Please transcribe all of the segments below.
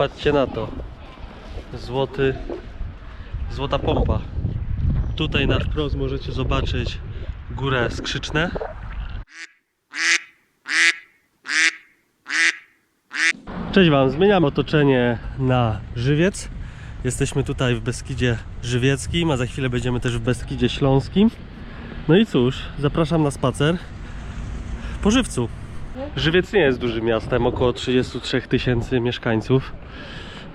Patrzcie na to. Złoty, złota pompa. Tutaj na wprost możecie zobaczyć górę skrzyczne. Cześć Wam, zmieniam otoczenie na żywiec. Jesteśmy tutaj w Beskidzie Żywieckim, a za chwilę będziemy też w Beskidzie Śląskim. No i cóż, zapraszam na spacer po żywcu. Żywiec nie jest dużym miastem, około 33 tysięcy mieszkańców.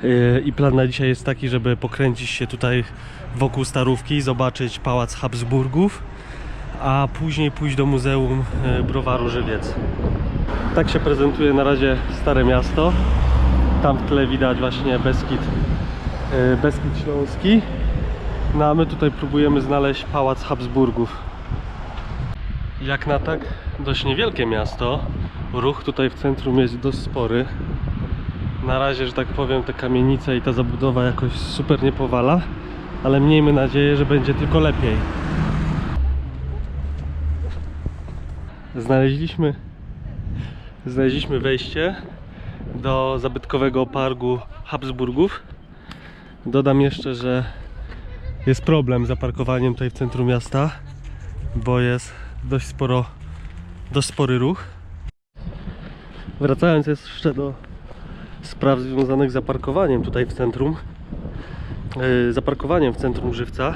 Yy, I plan na dzisiaj jest taki, żeby pokręcić się tutaj wokół Starówki, zobaczyć Pałac Habsburgów, a później pójść do Muzeum yy, Browaru Żywiec. Tak się prezentuje na razie Stare Miasto. Tam w tle widać właśnie Beskid, yy, Beskid Śląski. No a my tutaj próbujemy znaleźć Pałac Habsburgów. Jak na tak dość niewielkie miasto, ruch tutaj w centrum jest dość spory. Na razie, że tak powiem, te kamienice i ta zabudowa jakoś super nie powala, ale miejmy nadzieję, że będzie tylko lepiej. Znaleźliśmy znaleźliśmy wejście do zabytkowego parku Habsburgów. Dodam jeszcze, że jest problem z zaparkowaniem tutaj w centrum miasta, bo jest dość sporo, dość spory ruch. Wracając jeszcze do spraw związanych z zaparkowaniem tutaj w centrum, yy, zaparkowaniem w centrum Żywca,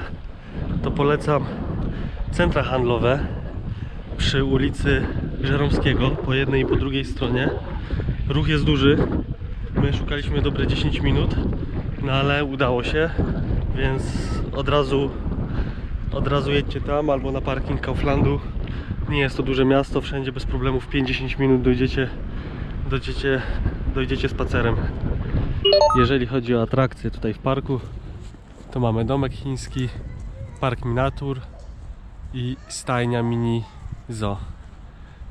to polecam centra handlowe przy ulicy Żeromskiego po jednej i po drugiej stronie. Ruch jest duży. My szukaliśmy dobre 10 minut, no ale udało się, więc od razu od razu jedźcie tam albo na parking Kauflandu. Nie jest to duże miasto, wszędzie bez problemów 5-10 minut dojdziecie, dojdziecie, dojdziecie spacerem. Jeżeli chodzi o atrakcje tutaj w parku, to mamy domek chiński, park miniatur i stajnia mini zoo.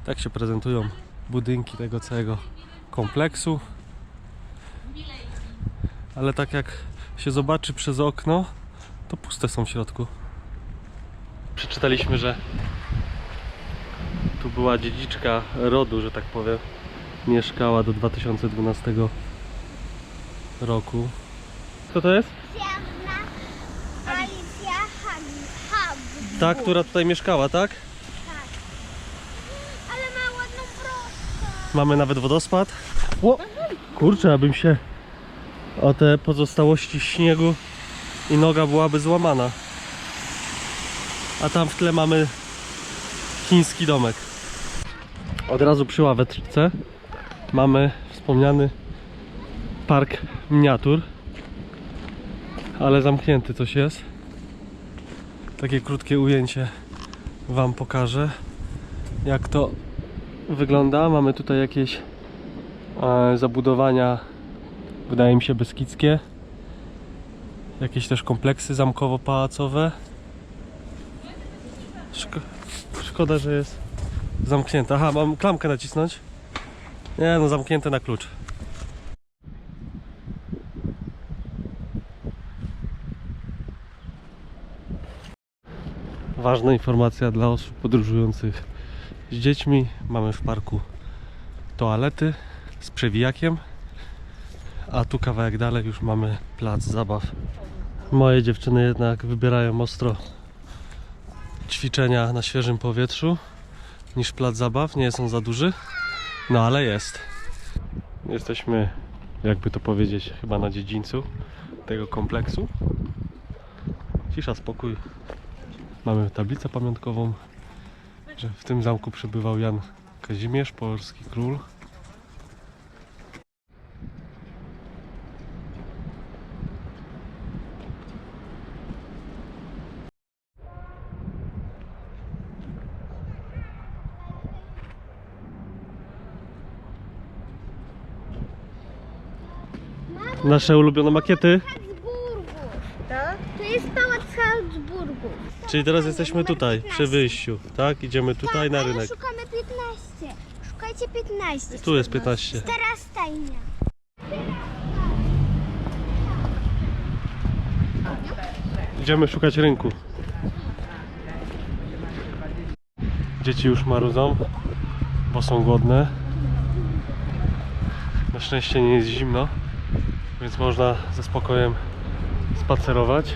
Tak się prezentują budynki tego całego kompleksu. Ale tak jak się zobaczy przez okno, to puste są w środku. Przeczytaliśmy, że tu była dziedziczka rodu, że tak powiem. Mieszkała do 2012 roku. Kto to jest? Alicja Hub. Ta, która tutaj mieszkała, tak? Ale ma ładną prostą. Mamy nawet wodospad. O! Kurczę, abym się o te pozostałości śniegu i noga byłaby złamana. A tam w tle mamy chiński domek. Od razu przy ławeczce mamy wspomniany park miniatur, ale zamknięty coś jest. Takie krótkie ujęcie Wam pokażę, jak to wygląda. Mamy tutaj jakieś e, zabudowania, wydaje mi się, beskidzkie. Jakieś też kompleksy zamkowo-pałacowe. Szko szkoda, że jest zamknięte. Aha, mam klamkę nacisnąć? Nie, no zamknięte na klucz. Ważna informacja dla osób podróżujących z dziećmi. Mamy w parku toalety z przewijakiem, a tu kawałek dalej już mamy plac zabaw. Moje dziewczyny jednak wybierają ostro ćwiczenia na świeżym powietrzu niż plac zabaw. Nie jest on za duży, no ale jest. Jesteśmy, jakby to powiedzieć, chyba na dziedzińcu tego kompleksu. Cisza, spokój. Mamy tablicę pamiątkową, że w tym zamku przebywał Jan Kazimierz, polski król. Nasze ulubione makiety. Tak? To jest pałac Habsburgów. Czyli teraz jesteśmy tutaj, przy wyjściu, tak? Idziemy tutaj tak, na rynek. szukamy 15. Szukajcie 15. Tu jest 15. Stara stajnia. Idziemy szukać rynku. Dzieci już marudzą, bo są głodne. Na szczęście nie jest zimno. Więc można ze spokojem spacerować.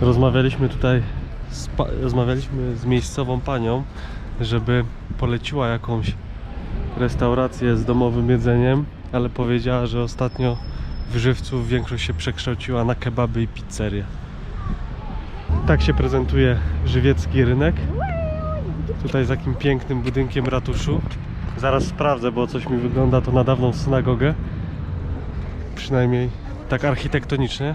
Rozmawialiśmy tutaj z, rozmawialiśmy z miejscową panią, żeby poleciła jakąś restaurację z domowym jedzeniem, ale powiedziała, że ostatnio w Żywcu większość się przekształciła na kebaby i pizzerie. Tak się prezentuje żywiecki rynek. Tutaj za takim pięknym budynkiem ratuszu. Zaraz sprawdzę, bo coś mi wygląda to na dawną synagogę. Przynajmniej tak architektonicznie.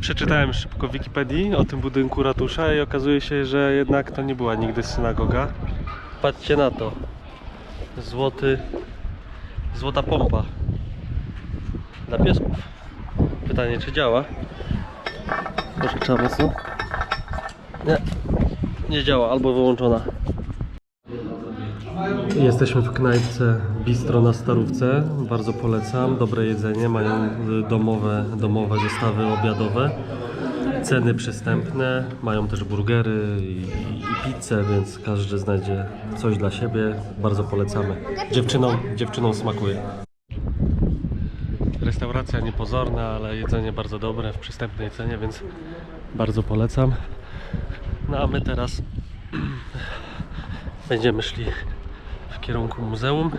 Przeczytałem szybko Wikipedii o tym budynku ratusza i okazuje się, że jednak to nie była nigdy synagoga. Patrzcie na to. Złoty, złota pompa dla piesków. Pytanie, czy działa? Proszę, trzeba mocno. Nie, nie działa, albo wyłączona. Jesteśmy w knajpce Bistro na Starówce. Bardzo polecam. Dobre jedzenie. Mają y, domowe, domowe zestawy obiadowe. Ceny przystępne. Mają też burgery i, i pizzę, więc każdy znajdzie coś dla siebie. Bardzo polecamy. Dziewczynom, dziewczynom smakuje. Restauracja niepozorna, ale jedzenie bardzo dobre w przystępnej cenie, więc bardzo polecam. No a my teraz będziemy szli w kierunku muzeum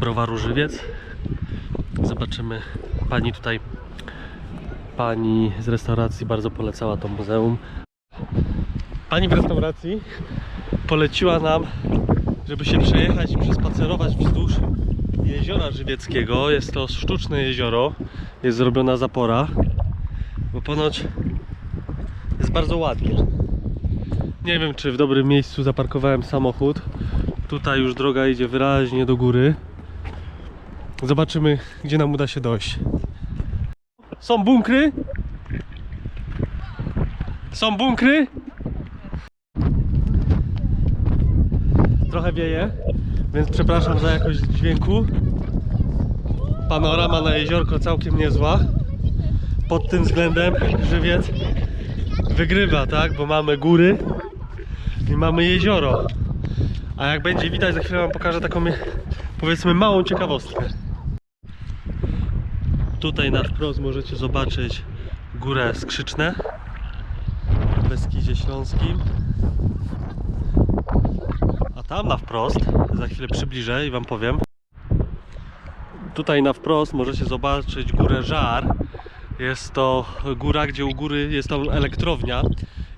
Browaru Żywiec. Zobaczymy pani tutaj pani z restauracji bardzo polecała to muzeum. Pani w restauracji poleciła nam, żeby się przejechać i przespacerować wzdłuż jeziora żywieckiego. Jest to sztuczne jezioro, jest zrobiona zapora, bo ponoć jest bardzo ładnie. Nie wiem, czy w dobrym miejscu zaparkowałem samochód. Tutaj już droga idzie wyraźnie do góry. Zobaczymy, gdzie nam uda się dojść. Są bunkry? Są bunkry? Trochę wieje, więc przepraszam za jakość dźwięku. Panorama na jeziorko całkiem niezła. Pod tym względem żywiec wygrywa, tak? Bo mamy góry i mamy jezioro. A jak będzie widać, za chwilę wam pokażę taką powiedzmy małą ciekawostkę. Tutaj na wprost możecie zobaczyć górę Skrzyczne w Beskidzie Śląskim. A tam na wprost, za chwilę przybliżę i wam powiem. Tutaj na wprost możecie zobaczyć górę Żar. Jest to góra, gdzie u góry jest to elektrownia.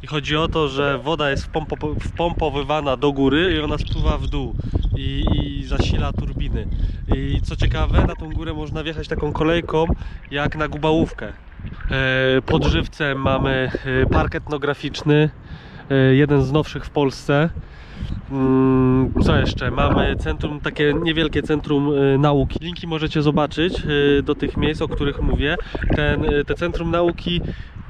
I chodzi o to, że woda jest wpompo- wpompowywana do góry i ona spływa w dół i, i zasila turbiny. I co ciekawe, na tą górę można wjechać taką kolejką jak na Gubałówkę. E, Pod Żywcem mamy e, park etnograficzny, e, jeden z nowszych w Polsce. Mm, Co jeszcze? Mamy centrum, takie niewielkie centrum y, nauki. Linki możecie zobaczyć y, do tych miejsc, o których mówię. Ten, y, te centrum nauki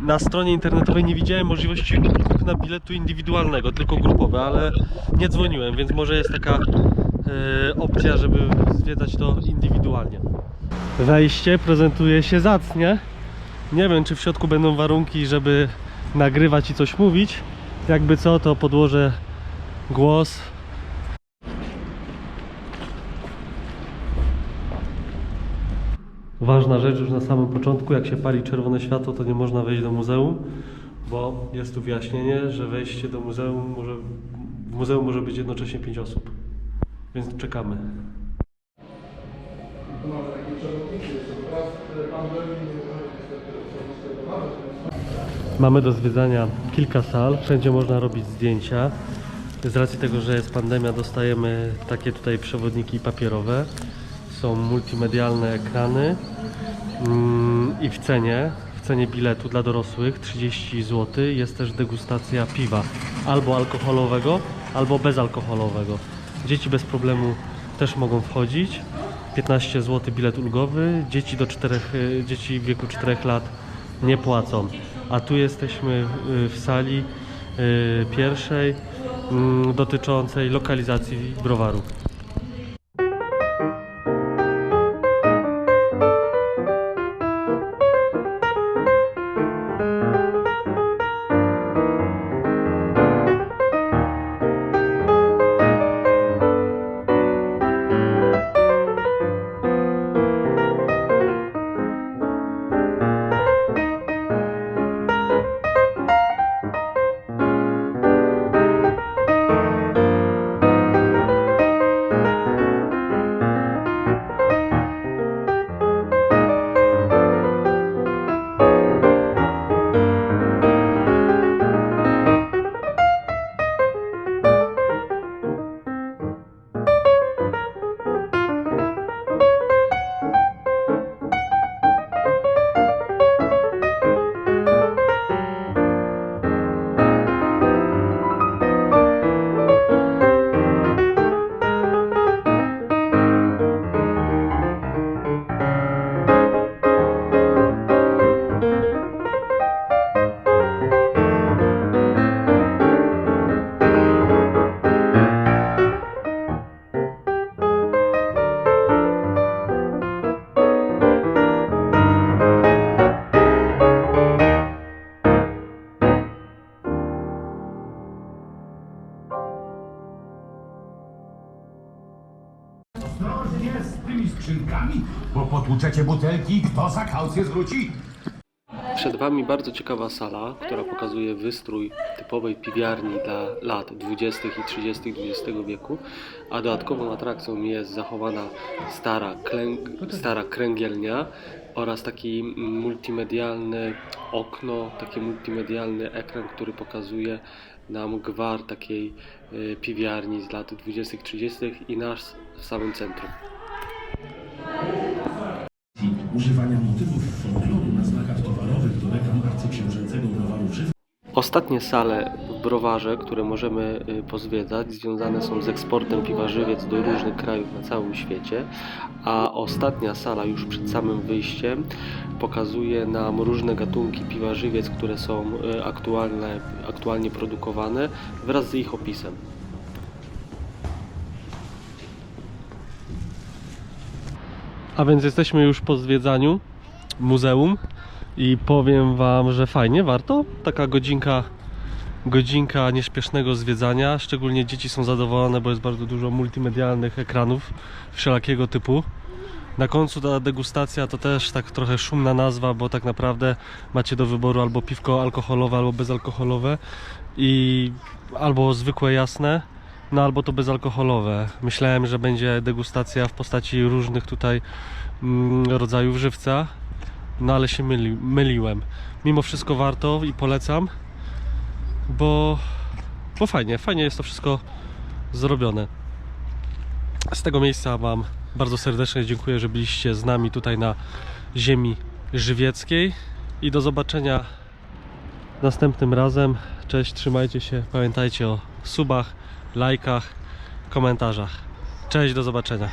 na stronie internetowej nie widziałem możliwości kupna biletu indywidualnego, tylko grupowe, ale nie dzwoniłem, więc może jest taka opcja, żeby zwiedzać to indywidualnie. Wejście prezentuje się zacnie. Nie wiem, czy w środku będą warunki, żeby nagrywać i coś mówić. Jakby co, to podłożę głos. Ważna rzecz już na samym początku, jak się pali czerwone światło, to nie można wejść do muzeum, bo jest tu wyjaśnienie, że wejście do muzeum może, w muzeum może być jednocześnie 5 osób. Więc czekamy. Mamy do zwiedzania kilka sal, wszędzie można robić zdjęcia. Z racji tego, że jest pandemia, dostajemy takie tutaj przewodniki papierowe. Są multimedialne ekrany mm, i w cenie, w cenie biletu dla dorosłych 30 zł jest też degustacja piwa albo alkoholowego, albo bezalkoholowego. Dzieci bez problemu też mogą wchodzić. 15 zł bilet ulgowy, dzieci do 4, y, dzieci w wieku 4 lat nie płacą. A tu jesteśmy y, w sali y, pierwszej dotyczącej lokalizacji browaru. Ostrożnie z tymi skrzynkami, bo potłuczecie butelki i kto za kaucję zwróci? Przed Wami bardzo ciekawa sala, która pokazuje wystrój typowej piwiarni dla lat 20. i 30. XX wieku, a dodatkową atrakcją jest zachowana stara, klęg- stara kręgielnia oraz taki multimedialny okno, taki multimedialny ekran, który pokazuje nam gwar takiej y, piwiarni z lat 20. 30. i nas w samym centrum. używania motywów folkloru na znakach arcyksiążęcego browaru Żyw Ostatnie sale w browarze, które możemy y, pozwiedzać, związane są z eksportem piwa żywiec do różnych krajów na całym świecie, a ostatnia sala już przed samym wyjściem pokazuje nam różne gatunki piwa żywiec, które są y, aktualne, aktualnie produkowane wraz z ich opisem. A więc jesteśmy już po zwiedzaniu muzeum i powiem Wam, że fajnie, warto. Taka godzinka, godzinka nieśpiesznego zwiedzania. Szczególnie dzieci są zadowolone, bo jest bardzo dużo multimedialnych ekranów wszelakiego typu. Na końcu ta degustacja to też tak trochę szumna nazwa, bo tak naprawdę macie do wyboru albo piwko alkoholowe, albo bezalkoholowe i albo zwykłe jasne, no albo to bezalkoholowe. Myślałem, że będzie degustacja w postaci różnych tutaj mm, rodzajów żywca, no ale się myli, myliłem. Mimo wszystko warto i polecam, bo, bo fajnie, fajnie jest to wszystko zrobione. Z tego miejsca Wam bardzo serdecznie dziękuję, że byliście z nami tutaj na ziemi żywieckiej i do zobaczenia następnym razem. Cześć, trzymajcie się, pamiętajcie o subach, lajkach, komentarzach. Cześć, do zobaczenia.